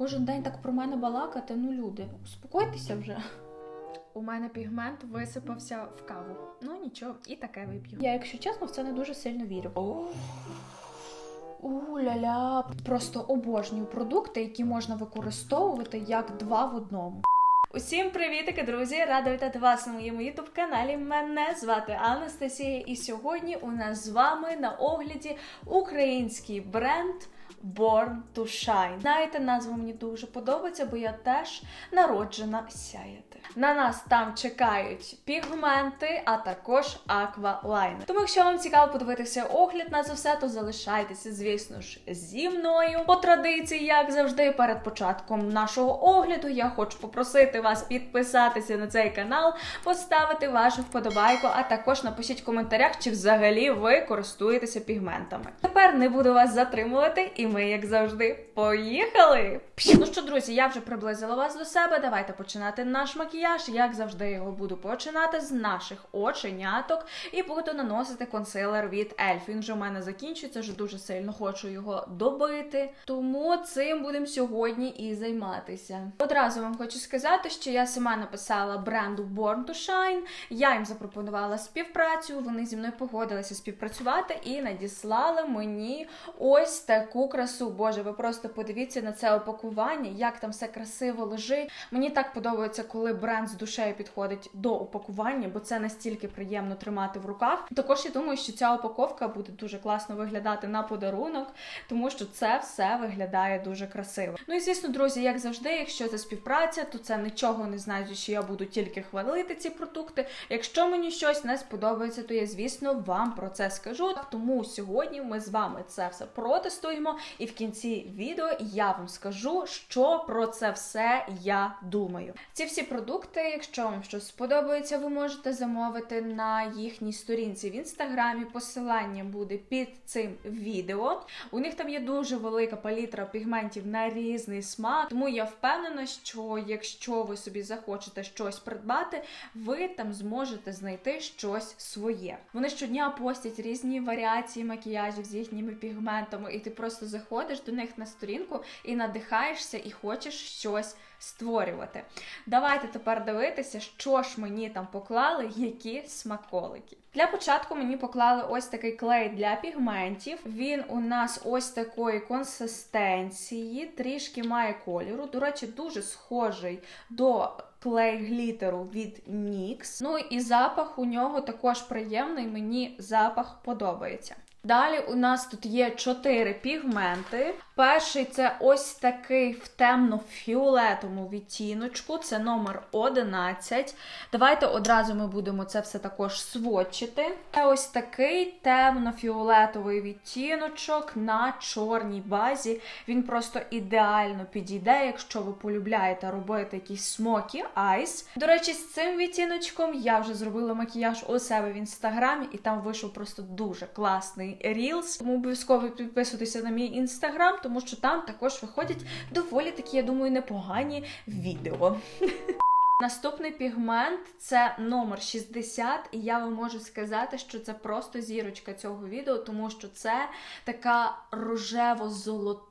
Кожен день так про мене балакати, ну люди, успокойтеся вже. У мене пігмент висипався в каву. Ну нічого, і таке вип'ю. Я, якщо чесно, в це не дуже сильно вірю. У-ля-ля. Просто обожнюю продукти, які можна використовувати як два в одному. Усім привітики, друзі! Рада вітати вас на моєму ютуб каналі. Мене звати Анастасія, і сьогодні у нас з вами на огляді український бренд Born to Shine. Знаєте, назва мені дуже подобається, бо я теж народжена сяяти. На нас там чекають пігменти, а також аквалайнер. Тому, якщо вам цікаво подивитися огляд на це все, то залишайтеся, звісно ж, зі мною. По традиції, як завжди, перед початком нашого огляду, я хочу попросити вас підписатися на цей канал, поставити вашу вподобайку, а також напишіть в коментарях, чи взагалі ви користуєтеся пігментами. Тепер не буду вас затримувати, і ми, як завжди, поїхали! Ну що, друзі, я вже приблизила вас до себе. Давайте починати наш макіяж. Як завжди, я його буду починати з наших оченяток і буду наносити консилер від Elf. Він вже у мене закінчується, вже дуже сильно хочу його добити. Тому цим будемо сьогодні і займатися. Одразу вам хочу сказати, що я сама написала бренду Born to Shine. Я їм запропонувала співпрацю. Вони зі мною погодилися співпрацювати і надіслали мені ось таку красу. Боже, ви просто подивіться на це опакування, як там все красиво лежить. Мені так подобається, коли бренд з душею підходить до упакування, бо це настільки приємно тримати в руках. Також я думаю, що ця упаковка буде дуже класно виглядати на подарунок, тому що це все виглядає дуже красиво. Ну і звісно, друзі, як завжди, якщо це співпраця, то це нічого не значить, що я буду тільки хвалити ці продукти. Якщо мені щось не сподобається, то я, звісно, вам про це скажу. Тому сьогодні ми з вами це все протестуємо, і в кінці відео я вам скажу, що про це все я думаю. Ці всі продукти, якщо вам щось сподобається, ви можете замовити на їхній сторінці в інстаграмі. Посилання буде під цим відео. У них там є дуже велика палітра пігментів на різний смак. Тому я впевнена, що якщо ви собі захочете щось придбати, ви там зможете знайти щось своє. Вони щодня постять різні варіації макіяжів з їхніми пігментами, і ти просто заходиш до них на сторінку і надихаєшся, і хочеш щось створювати. Давайте тепер дивитися, що ж мені там поклали, які смаколики. Для початку мені поклали ось такий клей для пігментів. Він у нас ось такої консистенції, трішки має кольору. До речі, дуже схожий до клей глітеру від NYX. Ну і запах у нього також приємний, мені запах подобається. Далі у нас тут є чотири пігменти. Перший це ось такий в темно-фіолетовому відтіночку, це номер 11. Давайте одразу ми будемо це все також сводчити. Це ось такий темно-фіолетовий відтіночок на чорній базі. Він просто ідеально підійде, якщо ви полюбляєте робити якісь смокі айс. До речі, з цим відтіночком я вже зробила макіяж у себе в інстаграмі, і там вийшов просто дуже класний рілс. Тому обов'язково підписуйтеся на мій інстаграм, тому що там також виходять доволі такі, я думаю, непогані відео. Наступний пігмент це номер 60, і я вам можу сказати, що це просто зірочка цього відео, тому що це така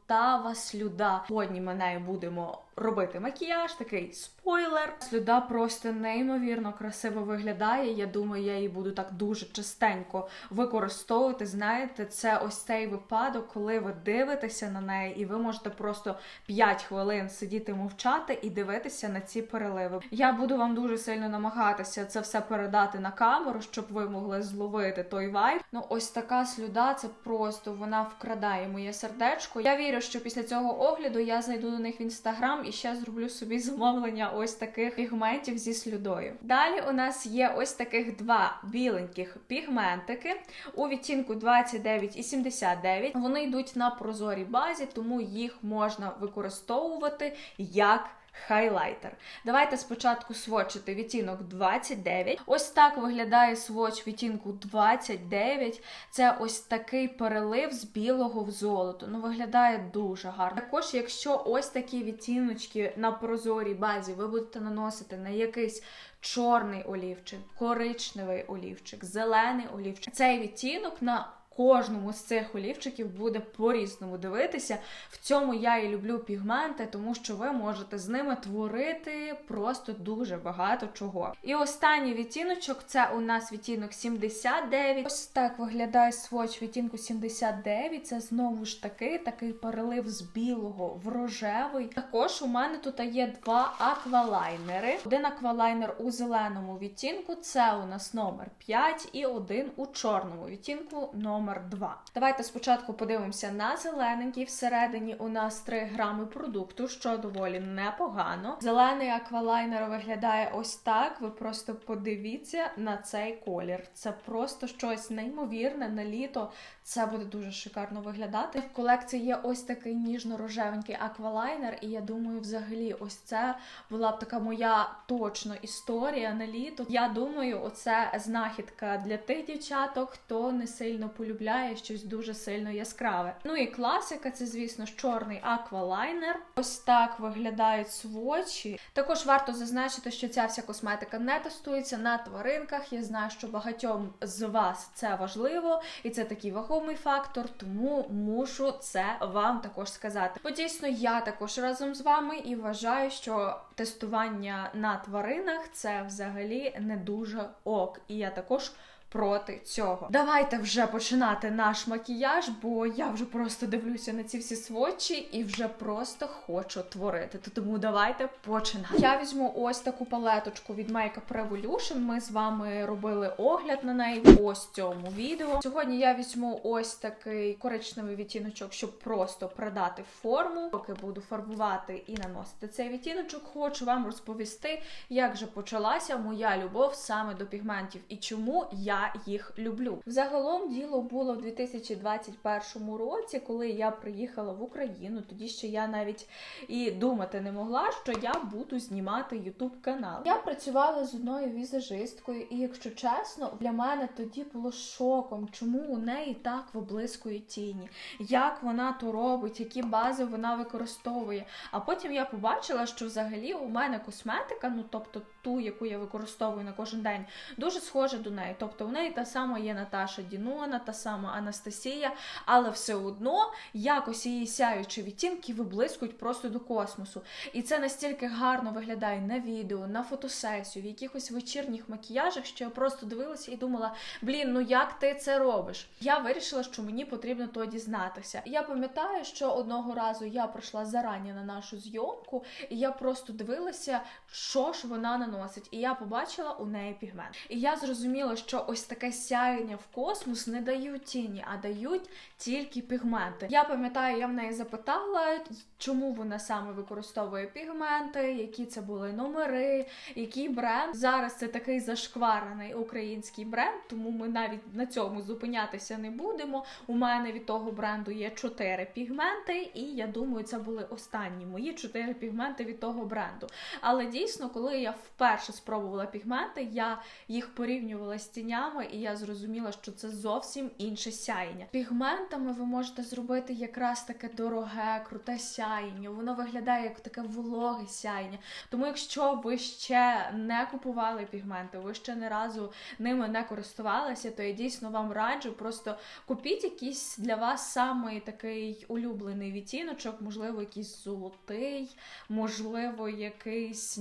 рожево-золотава слюда. Сьогодні ми нею будемо робити макіяж, такий спойлер. Слюда просто неймовірно красиво виглядає. Я думаю, я її буду так дуже частенько використовувати. Знаєте, це ось цей випадок, коли ви дивитеся на неї, і ви можете просто 5 хвилин сидіти мовчати і дивитися на ці переливи. Я буду вам дуже сильно намагатися це все передати на камеру, щоб ви могли зловити той вайб. Ну, ось така слюда, це просто вона вкрадає моє сердечко. Я вірю, що після цього огляду я зайду до них в інстаграм і ще зроблю собі замовлення ось таких пігментів зі слюдою. Далі у нас є ось таких два біленьких пігментики у відтінку 29 і 79. Вони йдуть на прозорій базі, тому їх можна використовувати як хайлайтер. Давайте спочатку сводчити відтінок 29. Ось так виглядає сводч відтінку 29. Це ось такий перелив з білого в золото. Ну, виглядає дуже гарно. Також, якщо ось такі відтіночки на прозорій базі ви будете наносити на якийсь чорний олівчик, коричневий олівчик, зелений олівчик, цей відтінок на кожному з цих олівчиків буде по-різному дивитися. В цьому я і люблю пігменти, тому що ви можете з ними творити просто дуже багато чого. І останній відтіночок це у нас відтінок 79. Ось так виглядає сводч відтінку 79. Це знову ж таки такий перелив з білого в рожевий. Також у мене тут є два аквалайнери. Один аквалайнер у зеленому відтінку, це у нас номер 5, і один у чорному відтінку номер 2. Давайте спочатку подивимося на зелененький. Всередині у нас 3 грами продукту, що доволі непогано. Зелений аквалайнер виглядає ось так. Ви просто подивіться на цей колір. Це просто щось неймовірне на літо. Це буде дуже шикарно виглядати. В колекції є ось такий ніжно-рожевенький аквалайнер, і я думаю, взагалі, ось це була б така моя точно історія на літо. Я думаю, оце знахідка для тих дівчаток, хто не сильно полюбляє щось дуже сильно яскраве. Ну і класика, це, звісно, ж, чорний аквалайнер. Ось так виглядають свочі. Також варто зазначити, що ця вся косметика не тестується на тваринках. Я знаю, що багатьом з вас це важливо, і це такий вагомий фактор, тому мушу це вам також сказати. Бо дійсно я також разом з вами і вважаю, що тестування на тваринах це взагалі не дуже ок. І я також. Проти цього. Давайте вже починати наш макіяж, бо я вже просто дивлюся на ці всі сводчі і вже просто хочу творити. То Тому давайте починати. Я візьму ось таку палеточку від Makeup Revolution. Ми з вами робили огляд на неї ось цьому відео. Сьогодні я візьму ось такий коричневий відтіночок, щоб просто придати форму. Поки буду фарбувати і наносити цей відтіночок, хочу вам розповісти, як же почалася моя любов саме до пігментів і чому я їх люблю. Загалом діло було в 2021 році, коли я приїхала в Україну. Тоді ще я навіть і думати не могла, що я буду знімати YouTube канал. Я працювала з одною візажисткою, і якщо чесно, для мене тоді було шоком, чому у неї так виблискують тіні, як вона то робить, які бази вона використовує. А потім я побачила, що взагалі у мене косметика, ну тобто ту, яку я використовую на кожен день, дуже схожа до неї. Тобто у неї та сама є Наташа Дінона, та сама Анастасія, але все одно якось її сяючі відтінки виблискують просто до космосу. І це настільки гарно виглядає на відео, на фотосесію, в якихось вечірніх макіяжах, що я просто дивилася і думала: блін, ну як ти це робиш? Я вирішила, що мені потрібно то дізнатися. Я пам'ятаю, що одного разу я прийшла зарані на нашу зйомку, і я просто дивилася, що ж вона наносить. І я побачила у неї пігмент. І я зрозуміла, що ось таке сяєння в космос не дають тіні, а дають тільки пігменти. Я пам'ятаю, я в неї запитала, чому вона саме використовує пігменти, які це були номери, який бренд. Зараз це такий зашкварений український бренд, тому ми навіть на цьому зупинятися не будемо. У мене від того бренду є чотири пігменти, і я думаю, це були останні мої чотири пігменти від того бренду. Але дійсно, коли я вперше спробувала пігменти, я їх порівнювала з тінями, і я зрозуміла, що це зовсім інше сяєння. Пігментами ви можете зробити якраз таке дороге, круте сяєння. Воно виглядає як таке вологе сяєння. Тому, якщо ви ще не купували пігменти, ви ще не разу ними не користувалися, то я дійсно вам раджу. Просто купіть якийсь для вас самий такий улюблений відтіночок, можливо, якийсь золотий, можливо, якийсь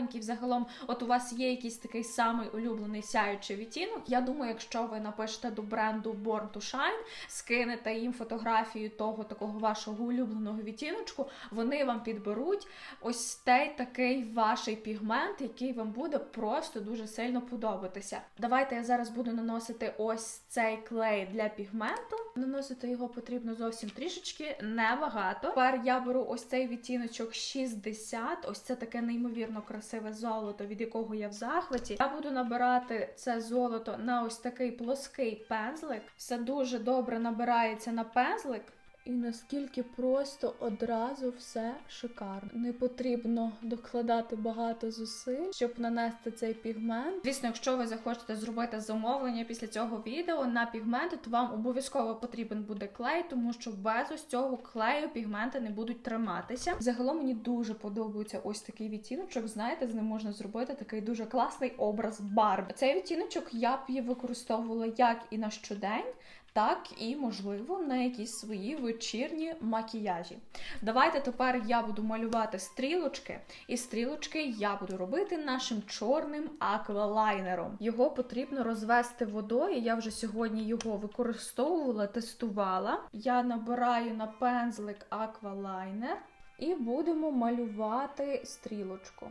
ніжно-рожевенький. Взагалом, от у вас є якийсь такий самий улюблений сяючий відтінок. Я думаю, якщо ви напишете до бренду Born to Shine, скинете їм фотографію того такого вашого улюбленого відтіночку, вони вам підберуть ось той такий ваш пігмент, який вам буде просто дуже сильно подобатися. Давайте я зараз буду наносити ось цей клей для пігменту. Наносити його потрібно зовсім трішечки, небагато. Тепер я беру ось цей відтіночок 60. Ось це таке неймовірно красиве золото, від якого я в захваті. Я буду набирати це золото на ось такий плоский пензлик. Все дуже добре набирається на пензлик. І наскільки просто одразу все шикарно. Не потрібно докладати багато зусиль, щоб нанести цей пігмент. Звісно, якщо ви захочете зробити замовлення після цього відео на пігменти, то вам обов'язково потрібен буде клей, тому що без ось цього клею пігменти не будуть триматися. Загалом мені дуже подобається ось такий відтіночок. Знаєте, з ним можна зробити такий дуже класний образ Барбі. Цей відтіночок я б її використовувала як і на щодень так і, можливо, на якісь свої вечірні макіяжі. Давайте тепер я буду малювати стрілочки, і стрілочки я буду робити нашим чорним аквалайнером. Його потрібно розвести водою. Я вже сьогодні його використовувала, тестувала. Я набираю на пензлик аквалайнер і будемо малювати стрілочку.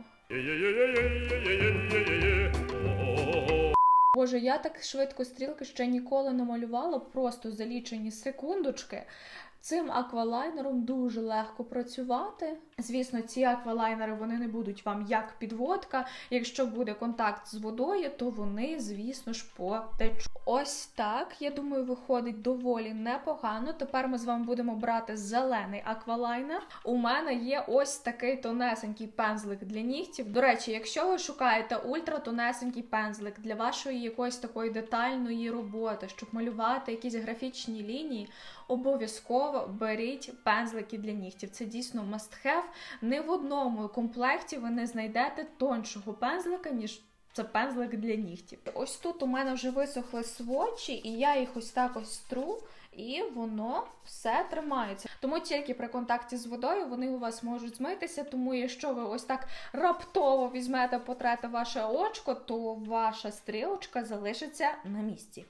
Боже, я так швидко стрілки ще ніколи не малювала, просто за лічені секундочки. Цим аквалайнером дуже легко працювати. Звісно, ці аквалайнери вони не будуть вам як підводка. Якщо буде контакт з водою, то вони, звісно ж, потечуть. Ось так, я думаю, виходить доволі непогано. Тепер ми з вами будемо брати зелений аквалайнер. У мене є ось такий тонесенький пензлик для нігтів. До речі, якщо ви шукаєте ультратонесенький пензлик для вашої якоїсь такої детальної роботи, щоб малювати якісь графічні лінії, обов'язково беріть пензлики для нігтів. Це дійсно must have. Не в одному комплекті ви не знайдете тоншого пензлика, ніж це пензлик для нігтів. Ось тут у мене вже висохли свочі, і я їх ось так ось стру. І воно все тримається. Тому тільки при контакті з водою вони у вас можуть змитися. Тому, якщо ви ось так раптово візьмете потрете ваше очко, то ваша стрілочка залишиться на місці.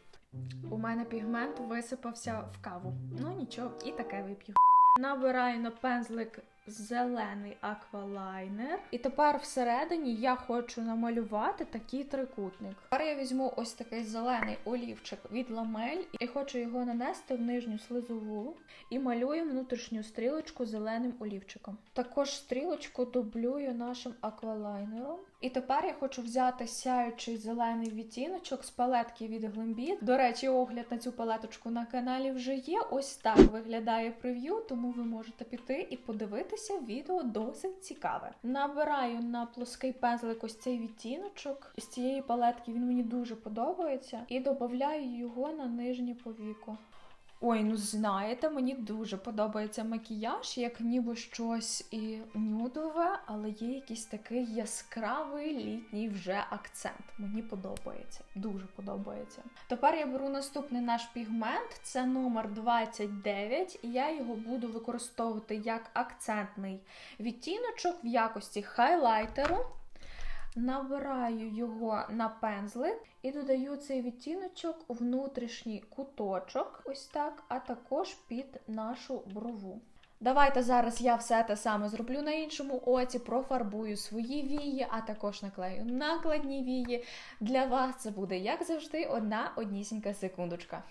У мене пігмент висипався в каву. Ну нічого, і таке вип'ю. Набираю на пензлик зелений аквалайнер. І тепер всередині я хочу намалювати такий трикутник. Тепер я візьму ось такий зелений олівчик від ламель і хочу його нанести в нижню слизову і малюю внутрішню стрілочку зеленим олівчиком. Також стрілочку дублюю нашим аквалайнером. І тепер я хочу взяти сяючий зелений відтіночок з палетки від Glambi. До речі, огляд на цю палеточку на каналі вже є. Ось так виглядає прев'ю, тому ви можете піти і подивитися. Відео досить цікаве. Набираю на плоский пензлик ось цей відтіночок. З цієї палетки він мені дуже подобається. І додаю його на нижнє повіко. Ой, ну знаєте, мені дуже подобається макіяж, як ніби щось і нюдове, але є якийсь такий яскравий літній вже акцент. Мені подобається, дуже подобається. Тепер я беру наступний наш пігмент, це номер 29, і я його буду використовувати як акцентний відтіночок в якості хайлайтеру. Набираю його на пензлик і додаю цей відтіночок у внутрішній куточок, ось так, а також під нашу брову. Давайте зараз я все те саме зроблю на іншому оці, профарбую свої вії, а також наклею накладні вії. Для вас це буде, як завжди, одна однісінька секундочка.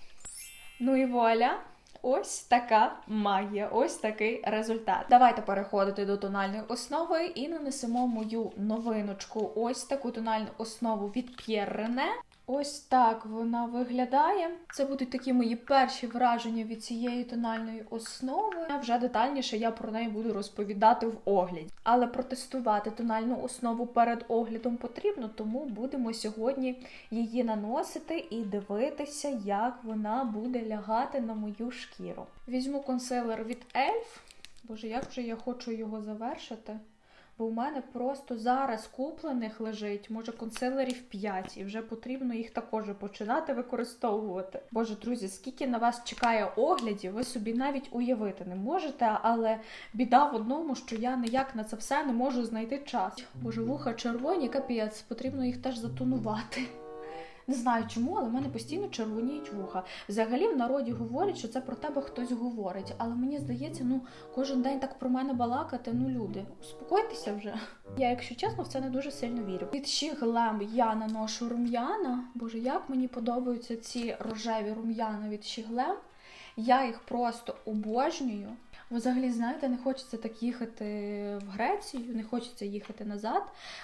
Ну і вуаля! Ось така магія, ось такий результат. Давайте переходити до тональної основи і нанесемо мою новиночку. Ось таку тональну основу від Pierre René. Ось так вона виглядає. Це будуть такі мої перші враження від цієї тональної основи. Вже детальніше я про неї буду розповідати в огляді. Але протестувати тональну основу перед оглядом потрібно, тому будемо сьогодні її наносити і дивитися, як вона буде лягати на мою шкіру. Візьму консилер від ELF. Боже, як вже я хочу його завершити. Бо у мене просто зараз куплених лежить, може, консилерів 5, і вже потрібно їх також починати використовувати. Боже, друзі, скільки на вас чекає оглядів, ви собі навіть уявити не можете, але біда в одному, що я ніяк на це все не можу знайти час. Боже, вуха червоні, капець, потрібно їх теж затонувати. Не знаю чому, але в мене постійно червоніють вуха. Взагалі в народі говорять, що це про тебе хтось говорить. Але мені здається, ну кожен день так про мене балакати. Ну, люди, успокойтеся вже. Я, якщо чесно, в це не дуже сильно вірю. Від Щіглем я наношу рум'яна. Боже, як мені подобаються ці рожеві рум'яна від Щіглем. Я їх просто обожнюю. Взагалі, знаєте, не хочеться так їхати в Грецію, не хочеться їхати назад.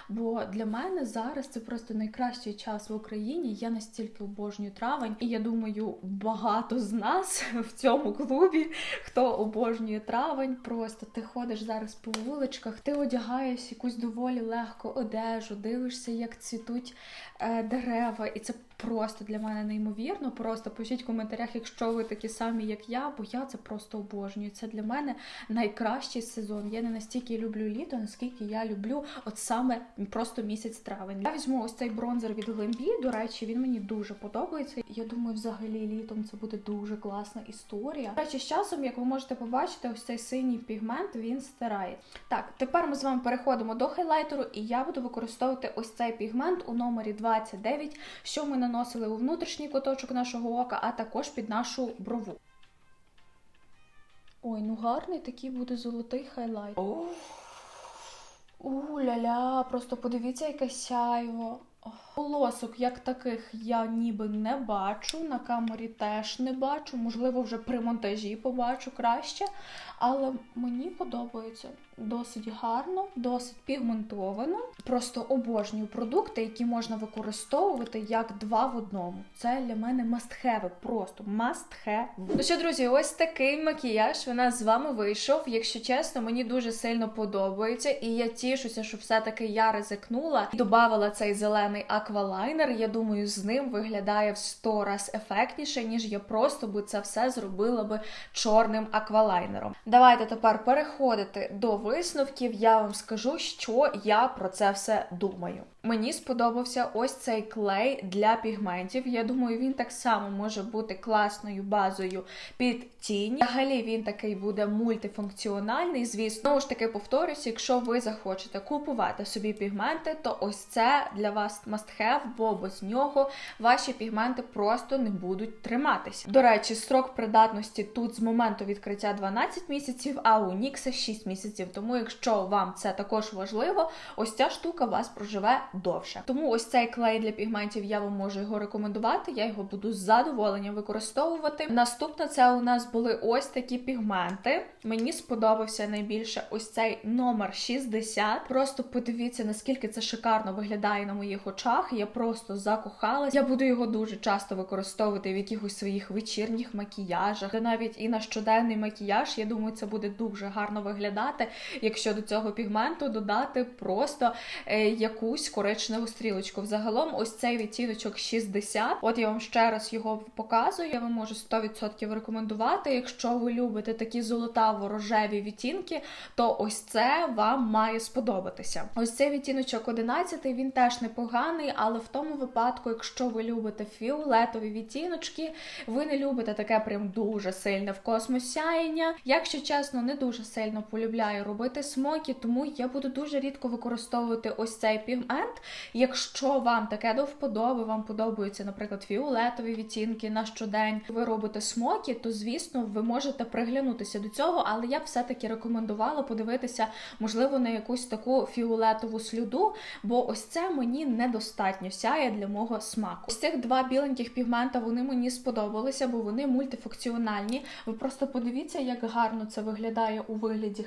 Бо для мене зараз це просто найкращий час в Україні. Я настільки обожнюю травень, і я думаю, багато з нас в цьому клубі, хто обожнює травень. Просто ти ходиш зараз по вуличках, ти одягаєш якусь доволі легку одежу, дивишся, як цвітуть е, дерева, і це просто для мене неймовірно. Просто пишіть в коментарях, якщо ви такі самі, як я, бо я це просто обожнюю. Це для мене найкращий сезон. Я не настільки люблю літо, наскільки я люблю от саме просто місяць травень. Я візьму ось цей бронзер від Глембі. До речі, він мені дуже подобається. Я думаю, взагалі літом це буде дуже класна історія. До речі, з часом, як ви можете побачити, ось цей синій пігмент він стирає. Так, тепер ми з вами переходимо до хайлайтеру, і я буду використовувати ось цей пігмент у номері 29, що ми наносили у внутрішній куточок нашого ока, а також під нашу брову. Ой, ну гарний такий буде золотий хайлайт. У-ля-ля, просто подивіться, яке сяйво. Полосок як таких я ніби не бачу, на камері теж не бачу, можливо, вже при монтажі побачу краще. Але мені подобається досить гарно, досить пігментовано. Просто обожнюю продукти, які можна використовувати як два в одному. Це для мене have, просто have. Ну що, друзі, ось такий макіяж у нас з вами вийшов. Якщо чесно, мені дуже сильно подобається, і я тішуся, що все-таки я ризикнула і додавала цей зелений аквалайнер. Я думаю, з ним виглядає в 100 раз ефектніше, ніж я просто би це все зробила би чорним аквалайнером. Давайте тепер переходити до висновків. Я вам скажу, що я про це все думаю. Мені сподобався ось цей клей для пігментів. Я думаю, він так само може бути класною базою під тінь. Взагалі він такий буде мультифункціональний. Звісно, знову ж таки повторюсь, якщо ви захочете купувати собі пігменти, то ось це для вас must have, бо без нього ваші пігменти просто не будуть триматися. До речі, строк придатності тут з моменту відкриття 12 місяців, а у Нікса 6 місяців. Тому, якщо вам це також важливо, ось ця штука вас проживе довше. Тому ось цей клей для пігментів я вам можу його рекомендувати. Я його буду з задоволенням використовувати. Наступне це у нас були ось такі пігменти. Мені сподобався найбільше ось цей номер 60. Просто подивіться, наскільки це шикарно виглядає на моїх очах. Я просто закохалась. Я буду його дуже часто використовувати в якихось своїх вечірніх макіяжах, де навіть і на щоденний макіяж. Я думаю, це буде дуже гарно виглядати, якщо до цього пігменту додати просто е, якусь коричневу стрілочку. Взагалом, ось цей відтіночок 60. От я вам ще раз його показую. Я вам можу 100% рекомендувати. Якщо ви любите такі золотаво-рожеві відтінки, то ось це вам має сподобатися. Ось цей відтіночок 11, він теж непоганий, але в тому випадку, якщо ви любите фіолетові відтіночки, ви не любите таке прям дуже сильне в космос сяєння. Якщо чесно, не дуже сильно полюбляю робити смокі, тому я буду дуже рідко використовувати ось цей пігмент. Якщо вам таке до вподоби, вам подобаються, наприклад, фіолетові відтінки на щодень, ви робите смокі, то звісно ви можете приглянутися до цього, але я б все-таки рекомендувала подивитися, можливо, на якусь таку фіолетову сліду, бо ось це мені недостатньо сяє для мого смаку. Ось цих два біленьких пігмента вони мені сподобалися, бо вони мультифункціональні. Ви просто подивіться, як гарно це виглядає у вигляді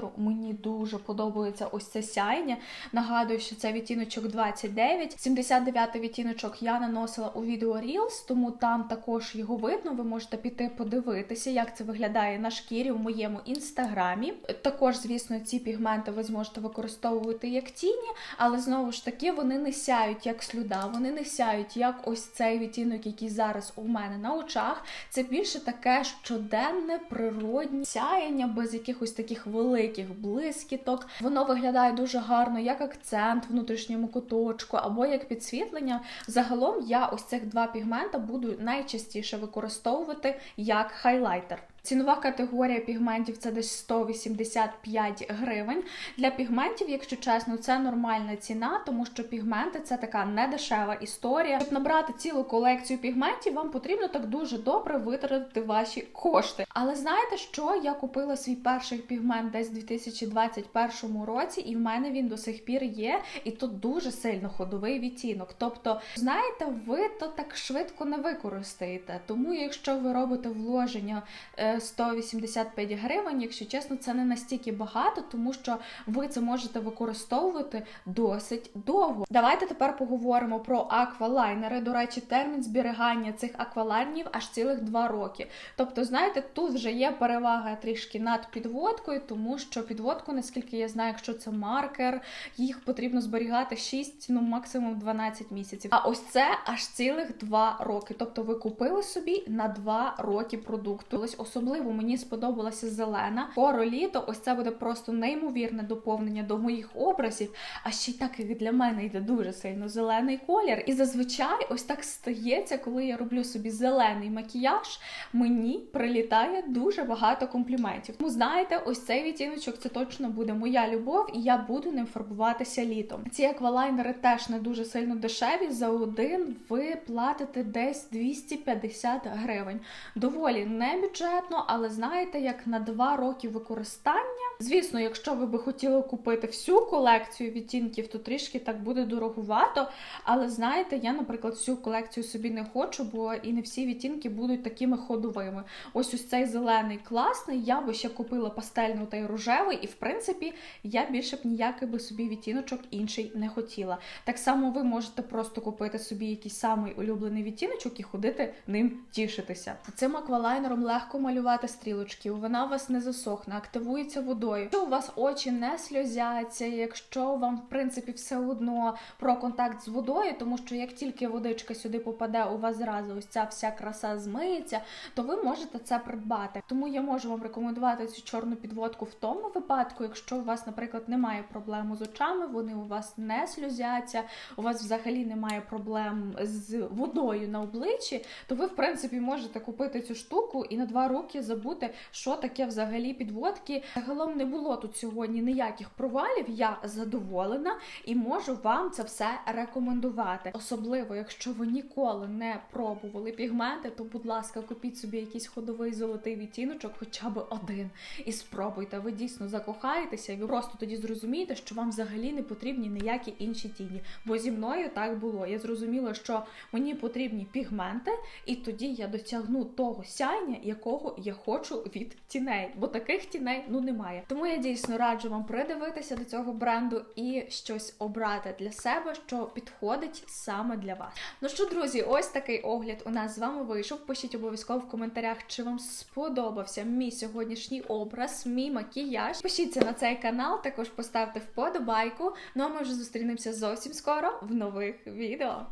хайлайтеру. Мені дуже подобається ось це сяєння. Нагадую, що це відтіночок 29. 79 відтіночок я наносила у відео Reels, тому там також його видно. Ви можете піти подивитися, як це виглядає на шкірі у моєму інстаграмі. Також, звісно, ці пігменти ви зможете використовувати як тіні, але знову ж таки вони не сяють як слюда, вони не сяють як ось цей відтінок, який зараз у мене на очах. Це більше таке щоденне природнє сяєння без якихось таких великих блискіток. Воно виглядає дуже гарно як акцент в внутрішньому куточку або як підсвітлення. Загалом я ось цих два пігмента буду найчастіше використовувати як хайлайтер. Цінова категорія пігментів це десь 185 гривень. Для пігментів, якщо чесно, це нормальна ціна, тому що пігменти це така недешева історія. Щоб набрати цілу колекцію пігментів, вам потрібно так дуже добре витратити ваші кошти. Але знаєте, що я купила свій перший пігмент десь у 2021 році, і в мене він до сих пір є, і тут дуже сильно ходовий відтінок. Тобто, знаєте, ви то так швидко не використаєте. Тому, якщо ви робите вложення. Е, е, 185 гривень. Якщо чесно, це не настільки багато, тому що ви це можете використовувати досить довго. Давайте тепер поговоримо про аквалайнери. До речі, термін зберігання цих аквалайнерів аж цілих 2 роки. Тобто, знаєте, тут вже є перевага трішки над підводкою, тому що підводку, наскільки я знаю, якщо це маркер, їх потрібно зберігати 6, ну максимум 12 місяців. А ось це аж цілих 2 роки. Тобто ви купили собі на 2 роки продукту. Ось особливо мені сподобалася зелена. Скоро літо, ось це буде просто неймовірне доповнення до моїх образів. А ще й так як для мене йде дуже сильно зелений колір. І зазвичай ось так стається, коли я роблю собі зелений макіяж, мені прилітає дуже багато компліментів. Тому знаєте, ось цей відтіночок це точно буде моя любов, і я буду ним фарбуватися літом. Ці аквалайнери теж не дуже сильно дешеві. За один ви платите десь 250 гривень. Доволі не бюджетно, але знаєте, як на два роки використання. Звісно, якщо ви би хотіли купити всю колекцію відтінків, то трішки так буде дороговато. Але знаєте, я, наприклад, всю колекцію собі не хочу, бо і не всі відтінки будуть такими ходовими. Ось ось цей зелений класний. Я би ще купила пастельну та й рожевий, і в принципі я більше б ніякий би собі відтіночок інший не хотіла. Так само ви можете просто купити собі якийсь самий улюблений відтіночок і ходити ним тішитися. Цим аквалайнером легко малювати стрілочки. Вона у вас не засохне, активується водою. Якщо у вас очі не сльозяться, якщо вам в принципі все одно про контакт з водою, тому що як тільки водичка сюди попаде, у вас зразу ось ця вся краса змиється, то ви можете це придбати. Тому я можу вам рекомендувати цю чорну підводку в тому випадку, якщо у вас, наприклад, немає проблем з очами, вони у вас не сльозяться, у вас взагалі немає проблем з водою на обличчі, то ви, в принципі, можете купити цю штуку і на два роки забути, що таке взагалі підводки. Загалом не було тут сьогодні ніяких провалів. Я задоволена і можу вам це все рекомендувати. Особливо, якщо ви ніколи не пробували пігменти, то, будь ласка, купіть собі якийсь ходовий золотий відтіночок, хоча б один, і спробуйте. Ви дійсно закохаєтеся, і ви просто тоді зрозумієте, що вам взагалі не потрібні ніякі інші тіні. Бо зі мною так було. Я зрозуміла, що мені потрібні пігменти, і тоді я досягну того сяйня, якого я хочу від тіней. Бо таких тіней ну немає. Тому я дійсно раджу вам придивитися до цього бренду і щось обрати для себе, що підходить саме для вас. Ну що, друзі, ось такий огляд у нас з вами вийшов. Пишіть обов'язково в коментарях, чи вам сподобався мій сьогоднішній образ, мій макіяж. Пишіться на цей канал, також поставте вподобайку. Ну а ми вже зустрінемося зовсім скоро в нових відео.